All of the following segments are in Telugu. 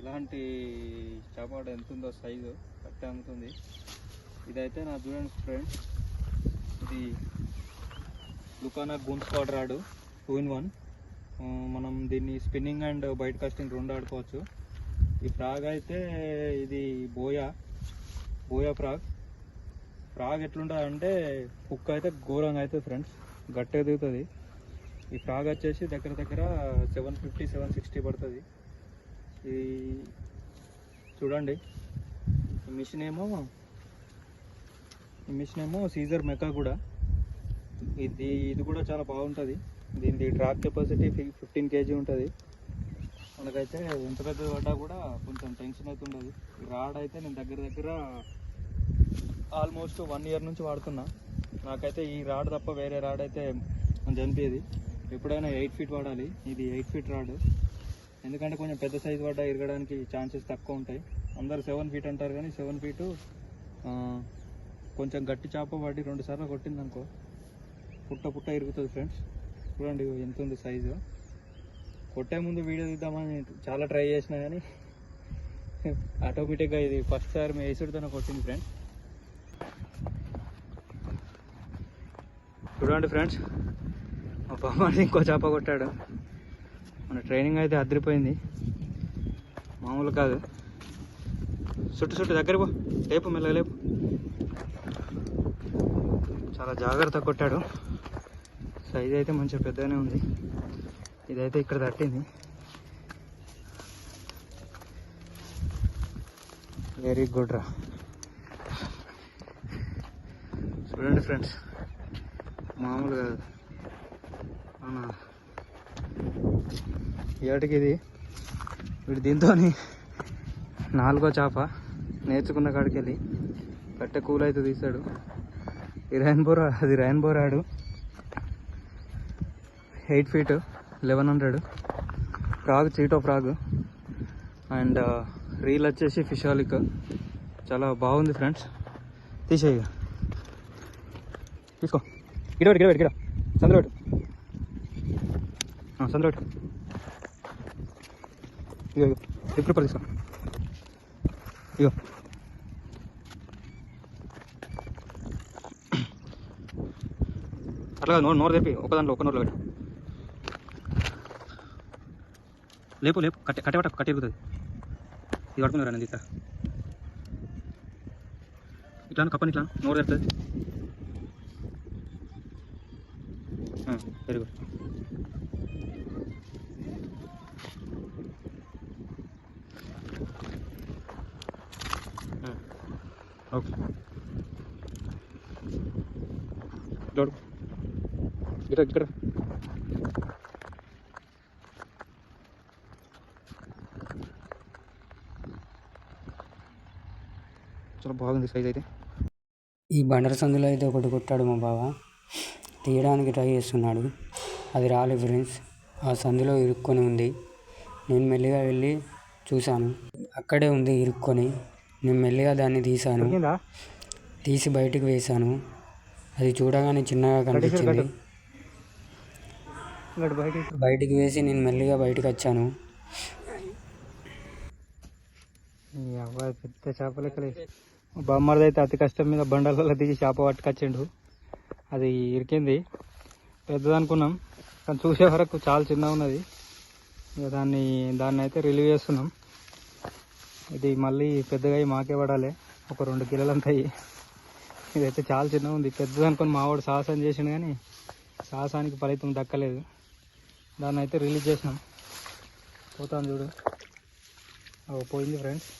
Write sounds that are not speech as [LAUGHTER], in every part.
ఇలాంటి చేప ఎంత ఉందో సైజు కట్టే అమ్ముతుంది. ఇదైతే నా చూడండి ఫ్రెండ్స్ ఇది దుకాణా goon spot rod. Two in one. మనం దీన్ని స్పిన్నింగ్ అండ్ బయట కాస్టింగ్ రెండు ఆడుకోవచ్చు. ఈ ఫ్రాగ్ అయితే ఇది బోయా. Buoy frog. ఫ్రాగ్ ఎట్లుంటుందంటే కుక్క అయితే ఘోరంగా అవుతుంది ఫ్రెండ్స్ గట్టిగా దిగుతుంది. ఈ ఫ్రాగ్ వచ్చేసి దగ్గర దగ్గర సెవెన్ ఫిఫ్టీ సెవెన్ సిక్స్టీ పడుతుంది. ఈ చూడండి. ఈ మిషన్ ఏమో ఈ మిషన్ ఏమో సీజర్ మెకా కూడా. ఇది ఇది కూడా చాలా బాగుంటుంది. దీనికి ట్రాక్ కెపాసిటీ ఫిఫ్టీన్ కేజీ ఉంటుంది. మనకైతే ఎంత పెద్ద పడ్డా కూడా కొంచెం టెన్షన్ అయితే ఉండదు ఈ రాడ్ అయితే నేను దగ్గర దగ్గర ఆల్మోస్ట్ వన్ ఇయర్ నుంచి వాడుతున్నా. నాకైతే ఈ రాడ్ తప్ప వేరే రాడ్ అయితే మంచి అనిపించేది ఎప్పుడైనా ఎయిట్ ఫీట్ వాడాలి. ఇది ఎయిట్ ఫీట్ రాడ్ ఎందుకంటే కొంచెం పెద్ద సైజ్ పడ్డ ఇరగడానికి ఛాన్సెస్ తక్కువ ఉంటాయి. అందరు సెవెన్ ఫీట్ అంటారు కానీ సెవెన్ ఫీటు కొంచెం గట్టి చేప పడి రెండు సార్లు కొట్టింది అనుకో పుట్ట పుట్ట ఇరుగుతుంది ఫ్రెండ్స్ చూడండి ఎంత ఉంది సైజు కొట్టే ముందు వీడియో తీద్దామని చాలా ట్రై చేసిన కానీ [LAUGHS] ఆటోమేటిక్గా ఇది ఫస్ట్ సారి మీ వేసుడితోనే కొట్టింది ఫ్రెండ్స్ చూడండి ఫ్రెండ్స్ మా బామ్మని ఇంకో చేప కొట్టాడు. మన ట్రైనింగ్ అయితే అదిరిపోయింది. మామూలు కాదు. చుట్టు చుట్టు దగ్గర పో. లేపు మెల్ల లేపు. చాలా జాగ్రత్త కొట్టాడు. సైజ్ అయితే మంచిగా పెద్దగానే ఉంది. ఇదైతే ఇక్కడ తట్టింది. వెరీ గుడ్ రా. చూడండి ఫ్రెండ్స్ మామూలు కాదు. అవునా? ఏటికి ఇది వీడు దీంతో నాలుగో చేప నేర్చుకున్న కాడికి వెళ్ళి కట్టె కూల్ అయితే తీశాడు. ఈ రైన్ రా అది రైన్ బోర్ ఆడు eight feet eleven hundred. Frog చీటో frog. And reel వచ్చేసి ఫిషాలిక్. చాలా బాగుంది ఫ్రెండ్స్. తీసేయి. తీసుకో. ఇటు ఇటు ఇటు. సందులోటు సందులోటు ఆ, సందులో పెట్టు ఇగో ఇగో టిప్ ఇగో. అట్లా నోరు నోరు తెప్పి ఒక దాంట్లో ఒక నోరులో పెట్టు. లేపు లేపు కట్టె కట్టె పట్ట కట్టె ఇరుగుతుంది. ఇది పడుకున్నారా నేను ఇట్లా ఇట్లా కప్పని ఇట్లా నోరు తెరుతుంది పెరుగు. ఓకే చూడు ఇక్కడ ఇక్కడ చాలా బాగుంది సైజ్ అయితే. ఈ బండర సందులో అయితే ఒకటి కొట్టాడు మా బావ. తీయడానికి ట్రై చేస్తున్నాడు. అది రాలేదు ఫ్రెండ్స్ ఆ సందులో ఇరుక్కొని ఉంది. నేను మెల్లిగా వెళ్ళి చూశాను. అక్కడే ఉంది ఇరుక్కొని. నేను మెల్లిగా దాన్ని తీశాను. తీసి బయటికి వేశాను. అది చూడగానే చిన్నగా కనిపించింది. బయటికి వేసి నేను మెల్లిగా బయటికి వచ్చాను. అబ్బాయి పెద్ద చేప లెక్కలే. బొమ్మది అయితే అతి కష్టం మీద బండలలో దిగి చేప పట్టుకొచ్చిండు. అది ఇరికింది. పెద్దది అనుకున్నాం కానీ చూసే వరకు చాలా చిన్నగా ఉన్నది. ఇక దాన్ని దాన్ని అయితే రిలీవ్ చేస్తున్నాం. ఇది మళ్ళీ పెద్దగా మాకే పడాలి. ఒక రెండు కిలోలు అంతాయి ఇదైతే చాలా చిన్నగా ఉంది. పెద్దది అనుకుని మావాడు సాహసం చేసిండు కానీ సాహసానికి ఫలితం దక్కలేదు. దాన్ని అయితే రిలీజ్ చేసినాం. పోతాను చూడు. పోయింది ఫ్రెండ్స్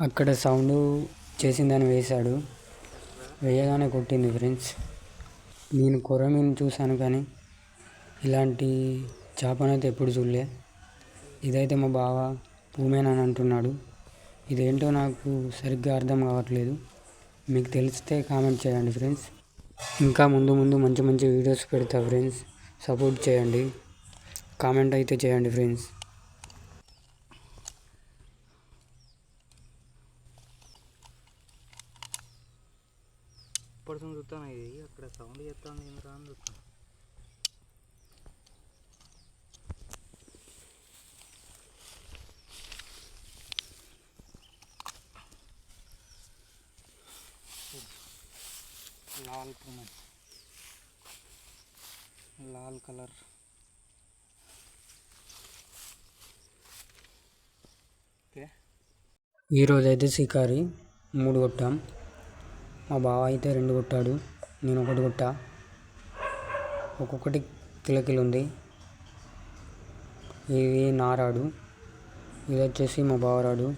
అక్కడ సౌండ్ చేసిందని వేశాడు. వేయగానే కొట్టింది ఫ్రెండ్స్. నేను కొరమీను చూశాను కానీ ఇలాంటి చేపనైతే ఎప్పుడు చూడలే. ఇదైతే మా బావ పూమేన్ అని అంటున్నాడు. ఇదేంటో నాకు సరిగ్గా అర్థం కావట్లేదు. మీకు తెలిస్తే కామెంట్ చేయండి ఫ్రెండ్స్. ఇంకా ముందు ముందు మంచి మంచి వీడియోస్ పెడతా ఫ్రెండ్స్. సపోర్ట్ చేయండి. కామెంట్ అయితే చేయండి ఫ్రెండ్స్. పడుతుంది చూస్తాను ఇది? అక్కడ సౌండ్ చేస్తాను ఎందుకు అని చూస్తాను లాల్ పూమన్ లాల్ కలర్ ఓకే ఈరోజు అయితే షికారి మూడు కొట్టాం. మా బావ అయితే రెండు కొట్టాడు నేను ఒకటి కొట్టా. ఒక్కొక్కటి కిలకిలు ఉంది. ఇది నారాడు. ఇది వచ్చేసి మా బావరాడు